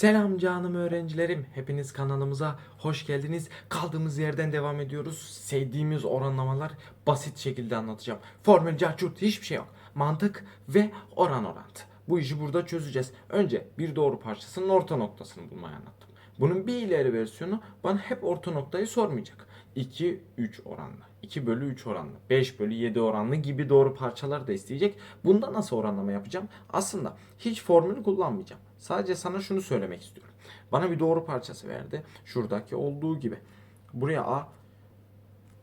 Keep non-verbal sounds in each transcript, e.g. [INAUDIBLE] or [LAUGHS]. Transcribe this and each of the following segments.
Selam canım öğrencilerim. Hepiniz kanalımıza hoş geldiniz. Kaldığımız yerden devam ediyoruz. Sevdiğimiz oranlamalar basit şekilde anlatacağım. Formül, carçurt hiçbir şey yok. Mantık ve oran orantı. Bu işi burada çözeceğiz. Önce bir doğru parçasının orta noktasını bulmayı anlattım. Bunun bir ileri versiyonu bana hep orta noktayı sormayacak. 2, 3 oranlı, 2 bölü 3 oranlı, 5 bölü 7 oranlı gibi doğru parçalar da isteyecek. Bunda nasıl oranlama yapacağım? Aslında hiç formülü kullanmayacağım. Sadece sana şunu söylemek istiyorum. Bana bir doğru parçası verdi. Şuradaki olduğu gibi. Buraya A,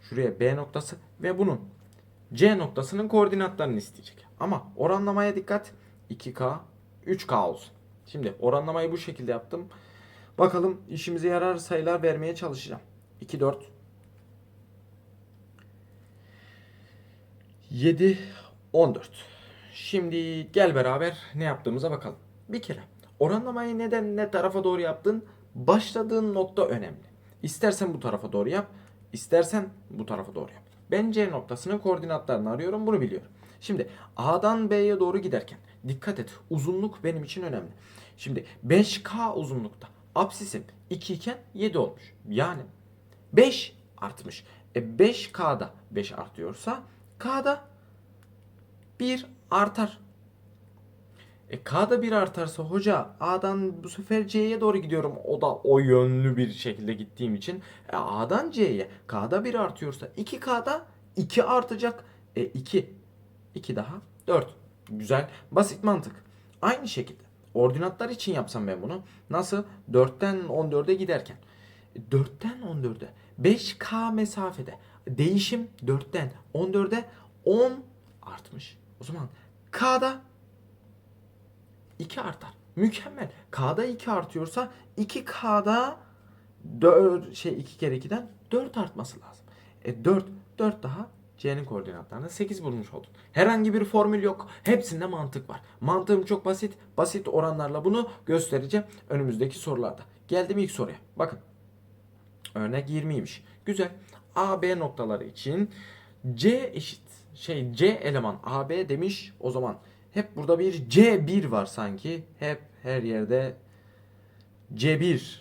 şuraya B noktası ve bunun C noktasının koordinatlarını isteyecek. Ama oranlamaya dikkat. 2K, 3K olsun. Şimdi oranlamayı bu şekilde yaptım. Bakalım işimize yarar sayılar vermeye çalışacağım. 2, 4, 7, 14. Şimdi gel beraber ne yaptığımıza bakalım. Bir kere oranlamayı neden ne tarafa doğru yaptın? Başladığın nokta önemli. İstersen bu tarafa doğru yap, istersen bu tarafa doğru yap. Ben C noktasının koordinatlarını arıyorum, bunu biliyorum. Şimdi A'dan B'ye doğru giderken dikkat et uzunluk benim için önemli. Şimdi 5K uzunlukta absisim 2 iken 7 olmuş. Yani 5 artmış. E 5K'da 5 artıyorsa K'da 1 artar. E K'da 1 artarsa hoca A'dan bu sefer C'ye doğru gidiyorum. O da o yönlü bir şekilde gittiğim için. E A'dan C'ye K'da 1 artıyorsa 2K'da 2 artacak. E 2. 2 daha 4. Güzel. Basit mantık. Aynı şekilde ordinatlar için yapsam ben bunu. Nasıl? 4'ten 14'e giderken. E, 4'ten 14'e 5K mesafede değişim 4'ten 14'e 10 artmış. O zaman K'da 2 artar. Mükemmel. K'da 2 artıyorsa 2K'da 4 şey 2 kere 2'den 4 artması lazım. E 4 4 daha C'nin koordinatlarında 8 bulmuş oldun. Herhangi bir formül yok. Hepsinde mantık var. Mantığım çok basit. Basit oranlarla bunu göstereceğim önümüzdeki sorularda. Geldim ilk soruya. Bakın. Örnek 20'ymiş. Güzel. A, B noktaları için C eşit şey C eleman AB demiş. O zaman hep burada bir C1 var sanki. Hep her yerde C1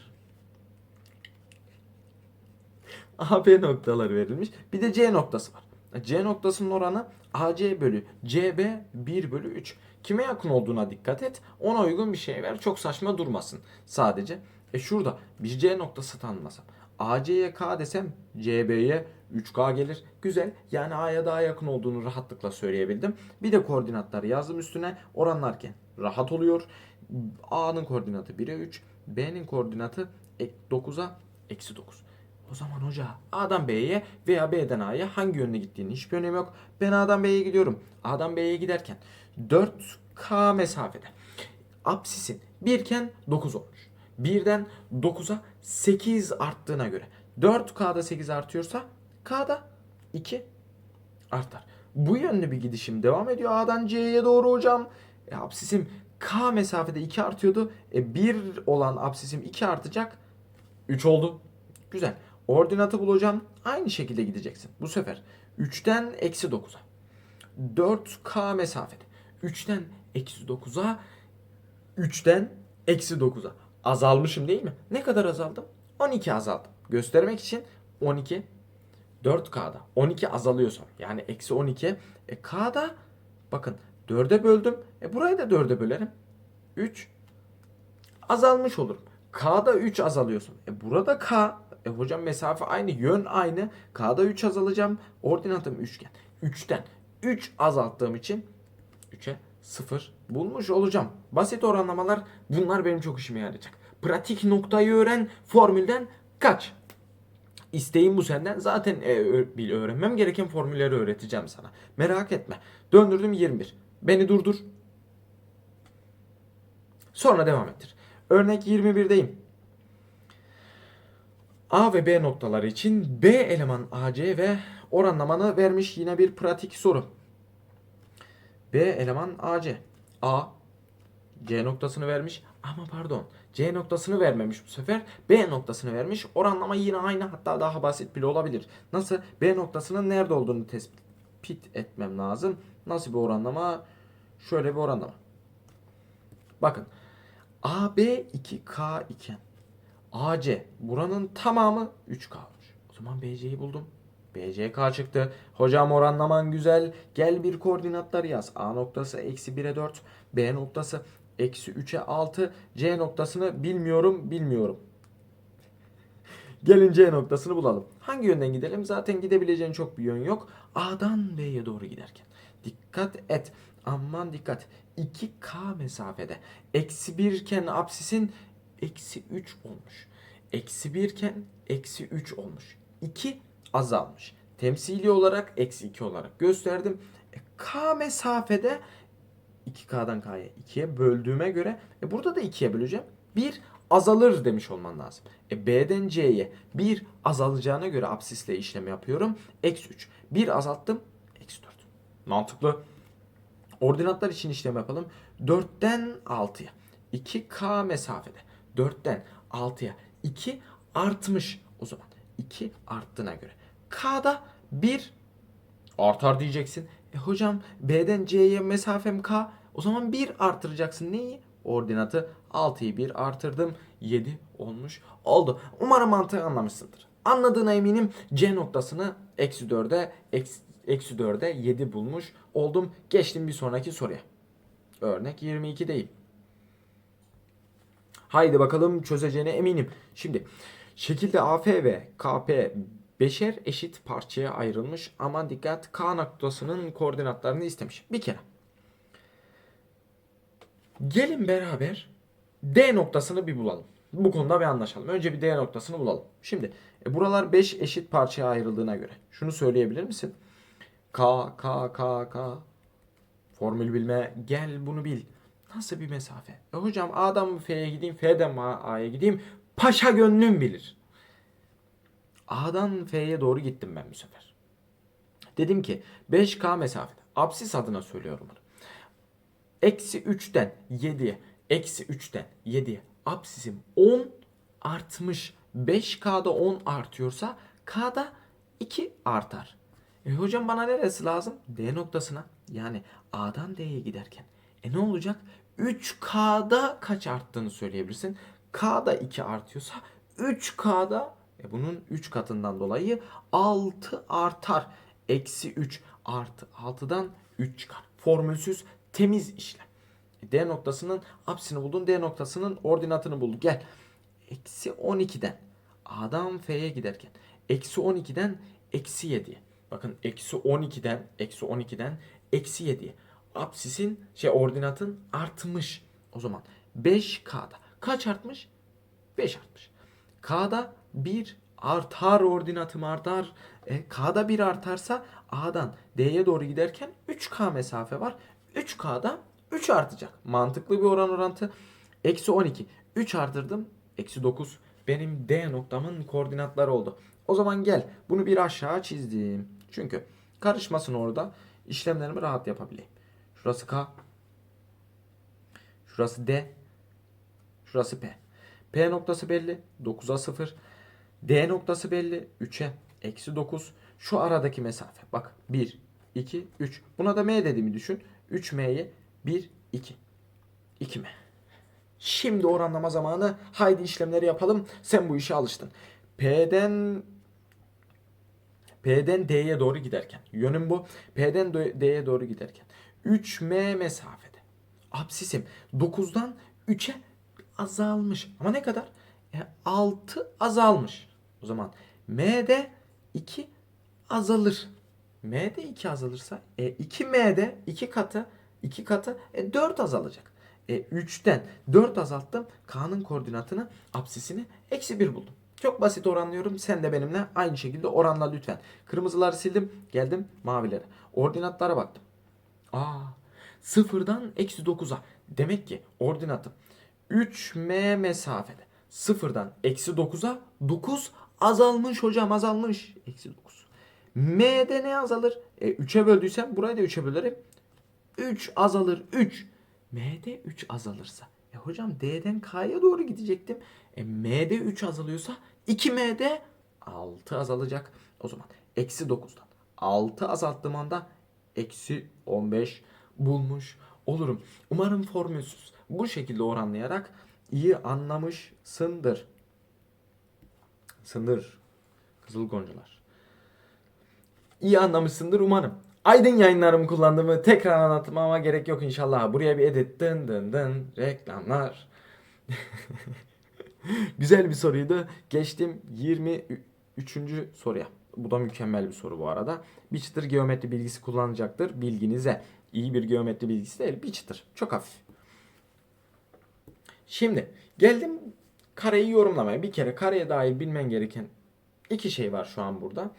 [LAUGHS] AB noktaları verilmiş. Bir de C noktası var. C noktasının oranı AC bölü CB 1 bölü 3. Kime yakın olduğuna dikkat et. Ona uygun bir şey ver. Çok saçma durmasın sadece. E şurada bir C noktası tanımlasam. AC'ye K desem CB'ye 3K gelir. Güzel. Yani A'ya daha yakın olduğunu rahatlıkla söyleyebildim. Bir de koordinatları yazdım üstüne. Oranlarken rahat oluyor. A'nın koordinatı 1'e 3. B'nin koordinatı 9'a eksi 9. O zaman hoca A'dan B'ye veya B'den A'ya hangi yönde gittiğinin hiçbir önemi yok. Ben A'dan B'ye gidiyorum. A'dan B'ye giderken 4K mesafede apsisin 1 iken 9 olmuş. 1'den 9'a 8 arttığına göre 4K'da 8 artıyorsa K'da 2 artar. Bu yönlü bir gidişim devam ediyor A'dan C'ye doğru hocam. E, apsisim K mesafede 2 artıyordu. E, 1 olan apsisim 2 artacak. 3 oldu. Güzel. Ordinatı bulacağım. Aynı şekilde gideceksin. Bu sefer 3'ten eksi 9'a. 4K mesafede. 3'ten eksi 9'a. 3'ten eksi 9'a. Azalmışım değil mi? Ne kadar azaldım? 12 azaldım. Göstermek için 12 4K'da. 12 azalıyorsa yani eksi 12. E K'da bakın 4'e böldüm. E burayı da 4'e bölerim. 3 azalmış olurum. K'da 3 azalıyorsun. E burada K e hocam mesafe aynı, yön aynı. K'da 3 azalacağım. Ordinatım üçgen. 3'ten 3 azalttığım için 3'e 0 bulmuş olacağım. Basit oranlamalar bunlar benim çok işime yarayacak. Pratik noktayı öğren, formülden kaç. İsteğim bu senden. Zaten e, öğrenmem gereken formülleri öğreteceğim sana. Merak etme. Döndürdüm 21. Beni durdur. Sonra devam ettir. Örnek 21'deyim. A ve B noktaları için B eleman AC ve oranlamanı vermiş yine bir pratik soru. B eleman AC. A C noktasını vermiş ama pardon C noktasını vermemiş bu sefer. B noktasını vermiş. Oranlama yine aynı hatta daha basit bile olabilir. Nasıl? B noktasının nerede olduğunu tespit etmem lazım. Nasıl bir oranlama? Şöyle bir oranlama. Bakın AB 2K iken AC buranın tamamı 3K olmuş. O zaman BC'yi buldum. BCK çıktı. Hocam oranlaman güzel. Gel bir koordinatları yaz. A noktası eksi 1'e 4. B noktası eksi 3'e 6. C noktasını bilmiyorum bilmiyorum. Gelin C noktasını bulalım. Hangi yönden gidelim? Zaten gidebileceğin çok bir yön yok. A'dan B'ye doğru giderken. Dikkat et. Aman dikkat. 2K mesafede. Eksi 1 iken absisin eksi 3 olmuş. Eksi 1 iken eksi 3 olmuş. 2 azalmış. Temsili olarak eksi 2 olarak gösterdim. E, K mesafede 2K'dan K'ya 2'ye böldüğüme göre e burada da 2'ye böleceğim. 1 azalır demiş olman lazım. E B'den C'ye 1 azalacağına göre absisle işlem yapıyorum. Eksi 3. 1 azalttım. Eksi 4. Mantıklı. Ordinatlar için işlem yapalım. 4'ten 6'ya. 2K mesafede. 4'ten 6'ya. 2 artmış. O zaman 2 arttığına göre. K'da 1 artar diyeceksin. E hocam B'den C'ye mesafem K. O zaman 1 artıracaksın. Neyi? Ordinatı 6'yı 1 artırdım. 7 olmuş oldu. Umarım mantığı anlamışsındır. Anladığına eminim C noktasını eksi 4'e eksi, eksi 4'e 7 bulmuş oldum. Geçtim bir sonraki soruya. Örnek 22'deyim. Haydi bakalım çözeceğine eminim. Şimdi şekilde AF ve KP beşer eşit parçaya ayrılmış. Aman dikkat K noktasının koordinatlarını istemiş. Bir kere. Gelin beraber D noktasını bir bulalım. Bu konuda bir anlaşalım. Önce bir D noktasını bulalım. Şimdi e, buralar 5 eşit parçaya ayrıldığına göre şunu söyleyebilir misin? K, K, K, K. Formül bilme. Gel bunu bil. Nasıl bir mesafe? E hocam A'dan F'ye gideyim, F'den A'ya gideyim? Paşa gönlüm bilir. A'dan F'ye doğru gittim ben bu sefer. Dedim ki 5K mesafede. Absis adına söylüyorum bunu. Eksi 3'ten 7'ye, eksi 3'ten 7'ye absisim 10 artmış. 5K'da 10 artıyorsa K'da 2 artar. E hocam bana neresi lazım? D noktasına. Yani A'dan D'ye giderken. E ne olacak? 3K'da kaç arttığını söyleyebilirsin. K'da 2 artıyorsa 3K'da e bunun 3 katından dolayı 6 artar. Eksi 3 artı 6'dan 3 çıkar. Formülsüz temiz işlem. E, D noktasının apsini buldun. D noktasının ordinatını bulduk. Gel. Eksi 12'den A'dan F'ye giderken. Eksi 12'den eksi 7'ye. Bakın eksi 12'den eksi 12'den eksi 7'ye. Apsisin şey ordinatın artmış. O zaman 5K'da. Kaç artmış? 5 artmış. K'da 1 artar ordinatım artar. E, K'da 1 artarsa A'dan D'ye doğru giderken 3K mesafe var. 3K'da 3 artacak. Mantıklı bir oran orantı. Eksi 12. 3 artırdım. Eksi 9. Benim D noktamın koordinatları oldu. O zaman gel bunu bir aşağı çizdim. Çünkü karışmasın orada. işlemlerimi rahat yapabileyim. Şurası K. Şurası D. Şurası P. P noktası belli. 9'a 0. D noktası belli. 3'e eksi 9. Şu aradaki mesafe. Bak 1, 2, 3. Buna da M dediğimi düşün. 3M'ye 1, 2. 2M. Şimdi oranlama zamanı. Haydi işlemleri yapalım. Sen bu işe alıştın. P'den P'den D'ye doğru giderken. Yönüm bu. P'den D'ye doğru giderken. 3M mesafede. Absisim 9'dan 3'e azalmış. Ama ne kadar? E, 6 azalmış. O zaman M'de 2 azalır. M'de 2 azalırsa e, 2M'de 2 katı 2 katı e, 4 azalacak. E, 3'ten 4 azalttım. K'nın koordinatını absisini eksi 1 buldum. Çok basit oranlıyorum. Sen de benimle aynı şekilde oranla lütfen. Kırmızıları sildim. Geldim mavilere. Ordinatlara baktım. Aa, sıfırdan eksi 9'a. Demek ki ordinatım 3m mesafede. Sıfırdan eksi 9'a 9 azalmış hocam azalmış. Eksi 9. M'de ne azalır? E, 3'e böldüysem burayı da 3'e bölerim. 3 azalır 3. M'de 3 azalırsa. E hocam D'den K'ya doğru gidecektim. E M'de 3 azalıyorsa 2M'de 6 azalacak. O zaman eksi 9'dan 6 azalttığım anda eksi 15 bulmuş olurum. Umarım formülsüz bu şekilde oranlayarak iyi anlamışsındır. Sındır. Kızıl goncalar. İyi anlamışsındır umarım. Aydın yayınlarımı kullandığımı tekrar anlatmama gerek yok inşallah. Buraya bir edit dın dın dın reklamlar. [LAUGHS] Güzel bir soruydu. Geçtim 23. soruya. Bu da mükemmel bir soru bu arada. Bir çıtır geometri bilgisi kullanacaktır. Bilginize. İyi bir geometri bilgisi değil. Bir çıtır. Çok hafif. Şimdi geldim kareyi yorumlamaya. Bir kere kareye dair bilmen gereken iki şey var şu an burada.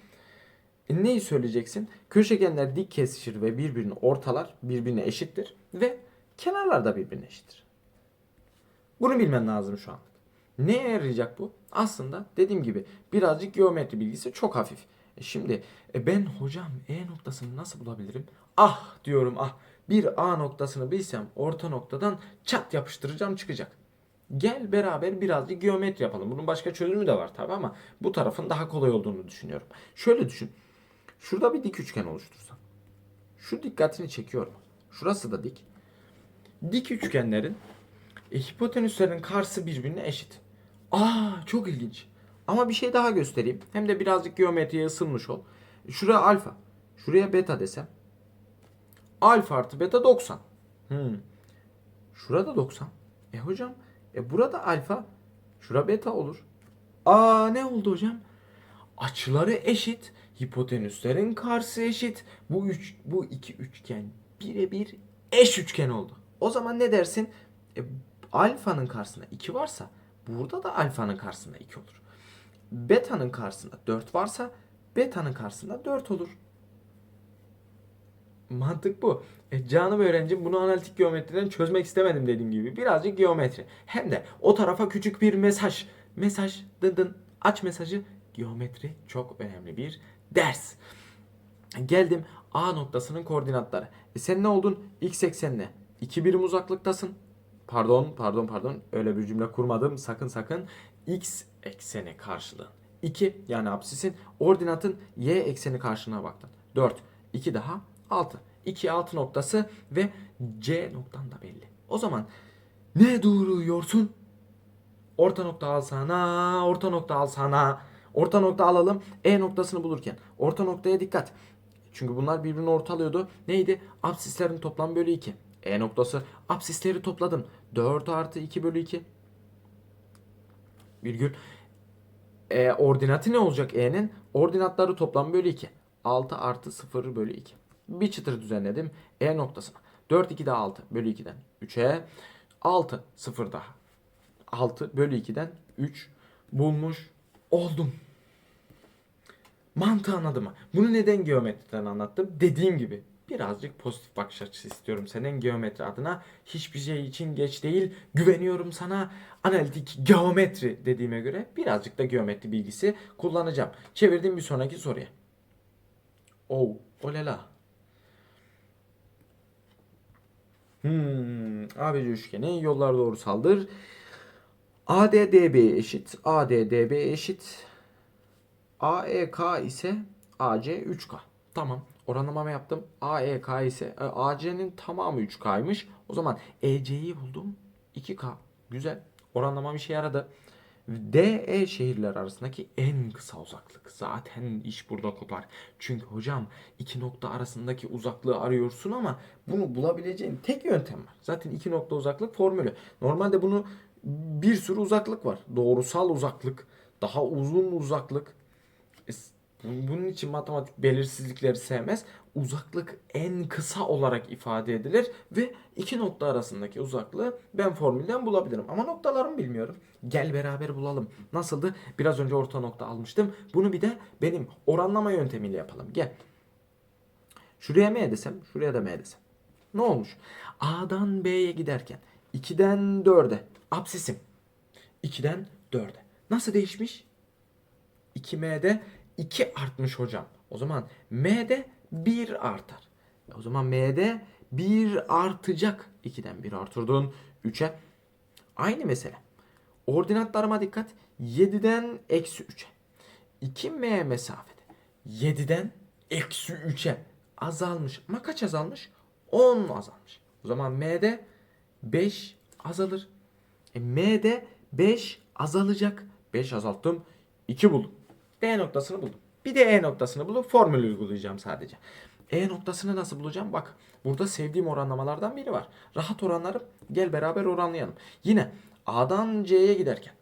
E, neyi söyleyeceksin? Köşegenler dik kesişir ve birbirini ortalar. Birbirine eşittir. Ve kenarlar da birbirine eşittir. Bunu bilmen lazım şu an. Neye yarayacak bu? Aslında dediğim gibi birazcık geometri bilgisi çok hafif. E şimdi e ben hocam E noktasını nasıl bulabilirim? Ah diyorum ah. Bir A noktasını bilsem orta noktadan çat yapıştıracağım çıkacak. Gel beraber birazcık geometri yapalım. Bunun başka çözümü de var tabi ama bu tarafın daha kolay olduğunu düşünüyorum. Şöyle düşün. Şurada bir dik üçgen oluştursam. Şu dikkatini çekiyor mu? Şurası da dik. Dik üçgenlerin e, hipotenüslerin karşısı birbirine eşit. Aa çok ilginç. Ama bir şey daha göstereyim. Hem de birazcık geometriye ısınmış ol. Şuraya alfa. Şuraya beta desem. Alfa artı beta 90. Hmm. Şurada 90. E hocam e burada alfa. Şura beta olur. Aa ne oldu hocam? Açıları eşit. Hipotenüslerin karşısı eşit. Bu üç, bu iki üçgen birebir eş üçgen oldu. O zaman ne dersin? E, alfanın karşısında 2 varsa burada da alfanın karşısında 2 olur. Beta'nın karşısında 4 varsa beta'nın karşısında 4 olur. Mantık bu. E, canım öğrencim bunu analitik geometriden çözmek istemedim dediğim gibi. Birazcık geometri. Hem de o tarafa küçük bir mesaj. Mesaj dın dın aç mesajı. Geometri çok önemli bir ders. Geldim A noktasının koordinatları. E sen ne oldun? X eksenine 2 birim uzaklıktasın. Pardon, pardon, pardon. Öyle bir cümle kurmadım. Sakın sakın. X ekseni karşılığı. 2 yani absisin ordinatın y ekseni karşılığına baktın. 4. 2 daha 6. 2 6 noktası ve C noktan da belli. O zaman ne duruyorsun? Orta nokta al sana, orta nokta al sana. Orta nokta alalım. E noktasını bulurken. Orta noktaya dikkat. Çünkü bunlar birbirini ortalıyordu. Neydi? Absislerin toplam bölü 2. E noktası. Absisleri topladım. 4 artı 2 bölü 2. Virgül. E, ordinatı ne olacak E'nin? Ordinatları toplam bölü 2. 6 artı 0 bölü 2. Bir çıtır düzenledim. E noktasına. 4 2 daha 6 bölü 2'den 3'e. 6 0 daha. 6 bölü 2'den 3 bulmuş oldum. Mantığı anladın mı? Bunu neden geometriden anlattım? Dediğim gibi birazcık pozitif bakış açısı istiyorum senin geometri adına. Hiçbir şey için geç değil. Güveniyorum sana. Analitik geometri dediğime göre birazcık da geometri bilgisi kullanacağım. Çevirdiğim bir sonraki soruya. Oh, olela. Hmm, ABC üçgeni yollar doğrusaldır. ADDB eşit. ADDB eşit. AEK ise AC 3K. Tamam. Oranlamamı yaptım. AEK ise e, AC'nin tamamı 3K'ymış. O zaman EC'yi buldum. 2K. Güzel. Oranlamam işe yaradı. DE şehirler arasındaki en kısa uzaklık. Zaten iş burada kopar. Çünkü hocam iki nokta arasındaki uzaklığı arıyorsun ama bunu bulabileceğin tek yöntem var. Zaten iki nokta uzaklık formülü. Normalde bunu bir sürü uzaklık var. Doğrusal uzaklık, daha uzun uzaklık. E, Bunun için matematik belirsizlikleri sevmez. Uzaklık en kısa olarak ifade edilir ve iki nokta arasındaki uzaklığı ben formülden bulabilirim. Ama noktalarımı bilmiyorum. Gel beraber bulalım. Nasıldı? Biraz önce orta nokta almıştım. Bunu bir de benim oranlama yöntemiyle yapalım. Gel. Şuraya M desem, şuraya da M desem. Ne olmuş? A'dan B'ye giderken 2'den 4'e absisim. 2'den 4'e. Nasıl değişmiş? 2M'de 2 artmış hocam. O zaman M'de 1 artar. E O zaman M'de 1 artacak. 2'den 1 artırdın 3'e. Aynı mesele. Ordinatlarıma dikkat. 7'den eksi 3'e. 2M mesafede. 7'den eksi 3'e azalmış. Ama kaç azalmış? 10 azalmış. O zaman M'de 5 azalır. E, M'de 5 azalacak. 5 azalttım. 2 buldum. D noktasını buldum. Bir de E noktasını bulup formül uygulayacağım sadece. E noktasını nasıl bulacağım? Bak burada sevdiğim oranlamalardan biri var. Rahat oranları gel beraber oranlayalım. Yine A'dan C'ye giderken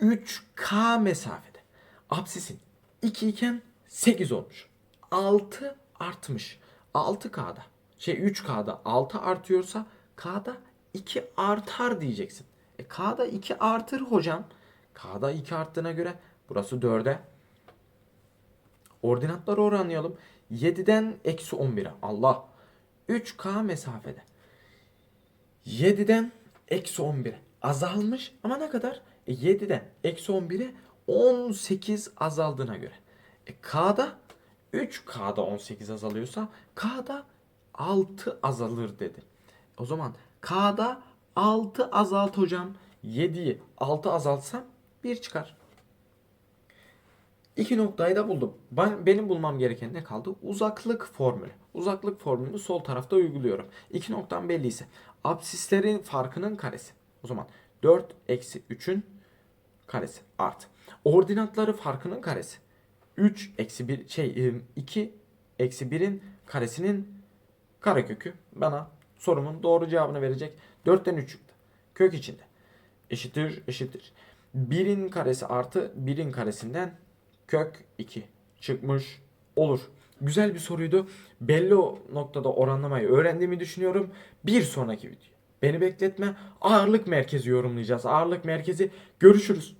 3K mesafede absisin 2 iken 8 olmuş. 6 artmış. 6K'da şey 3K'da 6 artıyorsa K'da 2 artar diyeceksin. E K'da 2 artır hocam. K'da 2 arttığına göre burası 4'e. Ordinatları oranlayalım. 7'den eksi 11'e. Allah. 3K mesafede. 7'den eksi 11'e. Azalmış ama ne kadar? E 7'den eksi 11'e 18 azaldığına göre. E K'da 3K'da 18 azalıyorsa K'da 6 azalır dedi. O zaman K'da 6 azalt hocam. 7'yi 6 azaltsam 1 çıkar. İki noktayı da buldum. Ben, benim bulmam gereken ne kaldı? Uzaklık formülü. Uzaklık formülünü sol tarafta uyguluyorum. İki noktam belliyse. Absislerin farkının karesi. O zaman 4 eksi 3'ün karesi artı. Ordinatları farkının karesi. 3 eksi 1 şey 2 eksi 1'in karesinin karekökü bana sorumun doğru cevabını verecek. 4'ten 3 çıktı. Kök içinde. Eşittir eşittir. 1'in karesi artı 1'in karesinden kök 2 çıkmış olur. Güzel bir soruydu. Belli o noktada oranlamayı öğrendiğimi düşünüyorum. Bir sonraki video. Beni bekletme. Ağırlık merkezi yorumlayacağız. Ağırlık merkezi görüşürüz.